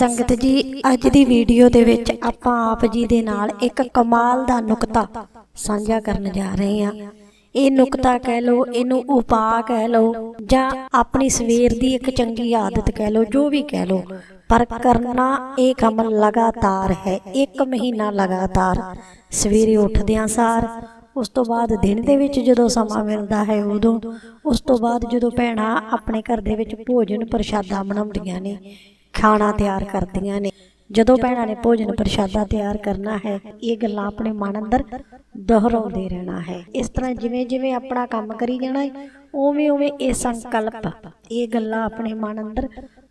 ਸੰਗਤ ਜੀ, ਅੱਜ ਦੀ ਵੀਡੀਓ ਦੇ ਵਿੱਚ ਆਪਾਂ ਆਪ ਜੀ ਦੇ ਨਾਲ ਇੱਕ ਕਮਾਲ ਦਾ ਨੁਕਤਾ ਸਾਂਝਾ ਕਰਨ ਜਾ ਰਹੇ ਹਾਂ। ਇਹ ਨੁਕਤਾ ਕਹਿ ਲਓ, ਇਹਨੂੰ ਉਪਾਅ ਕਹਿ ਲਓ, ਜਾਂ ਆਪਣੀ ਸਵੇਰ ਦੀ ਇੱਕ ਚੰਗੀ ਆਦਤ ਕਹਿ ਲਓ, ਜੋ ਵੀ ਕਹਿ ਲਓ। ਪਰ ਕਰਨਾ ਇਹ ਕੰਮ ਲਗਾਤਾਰ ਹੈ, ਇੱਕ ਮਹੀਨਾ ਲਗਾਤਾਰ। ਸਵੇਰੇ ਉੱਠਦਿਆਂ ਸਾਰ, ਉਸ ਤੋਂ ਬਾਅਦ ਦਿਨ ਦੇ ਵਿੱਚ ਜਦੋਂ ਸਮਾਂ ਮਿਲਦਾ ਹੈ ਉਦੋਂ, ਉਸ ਤੋਂ ਬਾਅਦ ਜਦੋਂ ਭੈਣਾਂ ਆਪਣੇ ਘਰ ਦੇ ਵਿੱਚ ਭੋਜਨ ਪ੍ਰਸ਼ਾਦਾ ਬਣਾਉਂਦੀਆਂ ਨੇ ਖਾਣਾ ਤਿਆਰ ਕਰਦੀਆਂ ਨੇ। ਜਦੋਂ ਭੈਣਾਂ ਨੇ ਭੋਜਨ ਪ੍ਰਸ਼ਾਦਾ ਤਿਆਰ ਕਰਨਾ ਹੈ, ਇਹ ਗੱਲਾਂ ਆਪਣੇ ਮਨ ਅੰਦਰ ਦੁਹਰਾਉਂਦੇ ਰਹਿਣਾ ਹੈ। ਇਸ ਤਰ੍ਹਾਂ ਜਿਵੇਂ ਜਿਵੇਂ ਆਪਣਾ ਕੰਮ ਕਰੀ ਜਾਣਾ ਹੈ ਉਵੇਂ ਉਵੇਂ ਇਹ ਸੰਕਲਪ, ਇਹ ਗੱਲਾਂ ਆਪਣੇ ਮਨ ਅੰਦਰ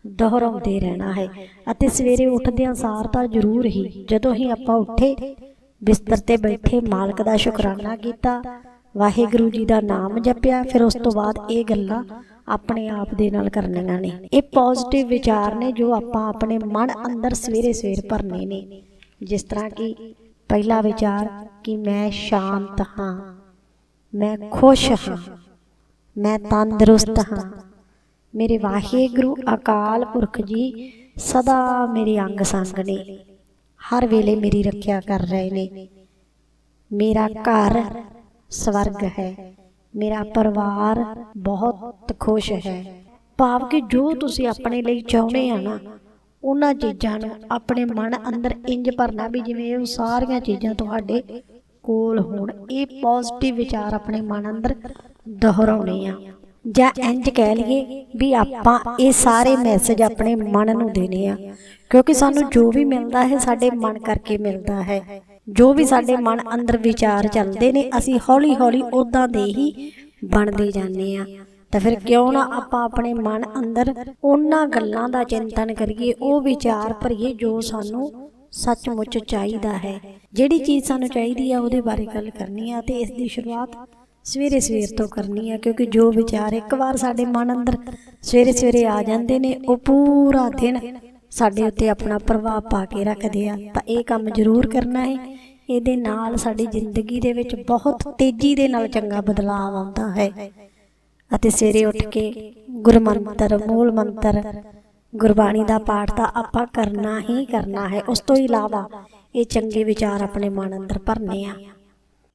ਦੁਹਰਾਉਂਦੇ ਰਹਿਣਾ ਹੈ। ਅਤੇ ਸਵੇਰੇ ਉੱਠਦਿਆਂ ਸਾਰ ਤਾਂ ਜ਼ਰੂਰ ਹੀ ਜਦੋਂ ਹੀ ਆਪਾਂ ਉੱਠੇ, ਬਿਸਤਰ ਤੇ ਬੈਠੇ ਮਾਲਕ ਦਾ ਸ਼ੁਕਰਾਨਾ ਕੀਤਾ, ਵਾਹਿਗੁਰੂ ਜੀ ਦਾ ਨਾਮ ਜਪਿਆ, ਫਿਰ ਉਸ ਤੋਂ ਬਾਅਦ ਇਹ ਗੱਲਾਂ ਆਪਣੇ ਆਪ ਦੇ ਨਾਲ ਕਰਨੀਆਂ ਨੇ। ਇਹ ਪੋਜ਼ਿਟਿਵ ਵਿਚਾਰ ਨੇ ਜੋ ਆਪਾਂ ਆਪਣੇ ਮਨ ਅੰਦਰ ਸਵੇਰੇ ਸਵੇਰ ਭਰਨੇ ਨੇ। ਜਿਸ ਤਰ੍ਹਾਂ ਕਿ ਪਹਿਲਾ ਵਿਚਾਰ ਕਿ ਮੈਂ ਸ਼ਾਂਤ ਹਾਂ, ਮੈਂ ਖੁਸ਼ ਹਾਂ, ਮੈਂ ਤੰਦਰੁਸਤ ਹਾਂ। ਮੇਰੇ ਵਾਹਿਗੁਰੂ ਅਕਾਲ ਪੁਰਖ ਜੀ ਸਦਾ ਮੇਰੇ ਅੰਗ ਸੰਗ ਨੇ। ਹਰ ਵੇਲੇ ਮੇਰੀ ਰੱਖਿਆ ਕਰ ਰਹੇ ਨੇ। ਮੇਰਾ ਘਰ ਸਵਰਗ ਹੈ। ਮੇਰਾ ਪਰਿਵਾਰ ਬਹੁਤ ਖੁਸ਼ ਹੈ। ਭਾਵ ਕਿ ਜੋ ਤੁਸੀਂ ਆਪਣੇ ਲਈ ਚਾਹੁੰਦੇ ਆ ਨਾ, ਉਹਨਾਂ ਚੀਜ਼ਾਂ ਨੂੰ ਆਪਣੇ ਮਨ ਅੰਦਰ ਇੰਜ ਭਰਨਾ ਵੀ ਜਿਵੇਂ ਉਹ ਸਾਰੀਆਂ ਚੀਜ਼ਾਂ ਤੁਹਾਡੇ ਕੋਲ ਹੋਣ, ਇਹ ਪੋਜ਼ਿਟਿਵ ਵਿਚਾਰ ਆਪਣੇ ਮਨ ਅੰਦਰ ਦੁਹਰਾਉਣੇ ਆ। ਜਾਂ ਇੰਜ ਕਹਿ ਲਈਏ ਵੀ ਆਪਾਂ ਇਹ ਸਾਰੇ ਮੈਸੇਜ ਆਪਣੇ ਮਨ ਨੂੰ ਦੇਣੇ ਆ, ਕਿਉਂਕਿ ਸਾਨੂੰ ਜੋ ਵੀ ਮਿਲਦਾ ਹੈ, ਸਾਡੇ ਮਨ ਕਰਕੇ ਮਿਲਦਾ ਹੈ। ਜੋ ਵੀ ਸਾਡੇ ਮਨ ਅੰਦਰ ਵਿਚਾਰ ਚੱਲਦੇ ਨੇ ਅਸੀਂ ਹੌਲੀ ਹੌਲੀ ਉਦਾਂ ਦੇ ਹੀ ਬਣਦੇ ਜਾਂਦੇ ਆ ਤਾਂ ਫਿਰ ਕਿਉਂ ਨਾ ਆਪਾਂ ਆਪਣੇ ਮਨ ਅੰਦਰ ਉਹਨਾਂ ਗੱਲਾਂ ਦਾ ਚਿੰਤਨ ਕਰੀਏ ਉਹ ਵਿਚਾਰ ਭਰੀਏ ਜੋ ਸਾਨੂੰ ਸੱਚਮੁੱਚ ਚਾਹੀਦਾ ਹੈ। ਜਿਹੜੀ ਚੀਜ਼ ਸਾਨੂੰ ਚਾਹੀਦੀ ਆ ਉਹਦੇ ਬਾਰੇ ਗੱਲ ਕਰਨੀ ਆ ਤੇ ਇਸ ਦੀ ਸ਼ੁਰੂਆਤ ਸਵੇਰੇ ਸਵੇਰ ਤੋਂ ਕਰਨੀ ਆ ਕਿਉਂਕਿ ਜੋ ਵਿਚਾਰ ਇੱਕ ਵਾਰ ਸਾਡੇ ਮਨ ਅੰਦਰ ਸਵੇਰੇ ਸਵੇਰੇ ਆ ਜਾਂਦੇ ਨੇ ਉਹ ਪੂਰਾ ਦਿਨ ਸਾਡੇ ਉੱਤੇ ਆਪਣਾ ਪ੍ਰਭਾਵ ਪਾ ਕੇ ਰੱਖਦੇ ਆ। ਤਾਂ ਇਹ ਕੰਮ ਜ਼ਰੂਰ ਕਰਨਾ ਹੈ। ਇਹਦੇ ਨਾਲ ਸਾਡੀ ਜ਼ਿੰਦਗੀ ਦੇ ਵਿੱਚ ਬਹੁਤ ਤੇਜ਼ੀ ਦੇ ਨਾਲ ਚੰਗਾ ਬਦਲਾਅ ਆਉਂਦਾ ਹੈ। ਅਤੇ ਸਵੇਰੇ ਉੱਠ ਕੇ ਗੁਰਮੰਤਰ ਮੂਲ ਮੰਤਰ ਗੁਰਬਾਣੀ ਦਾ ਪਾਠ ਤਾਂ ਆਪਾਂ ਕਰਨਾ ਹੀ ਕਰਨਾ ਹੈ ਉਸ ਤੋਂ ਇਲਾਵਾ ਇਹ ਚੰਗੇ ਵਿਚਾਰ ਆਪਣੇ ਮਨ ਅੰਦਰ ਭਰਨੇ ਆ।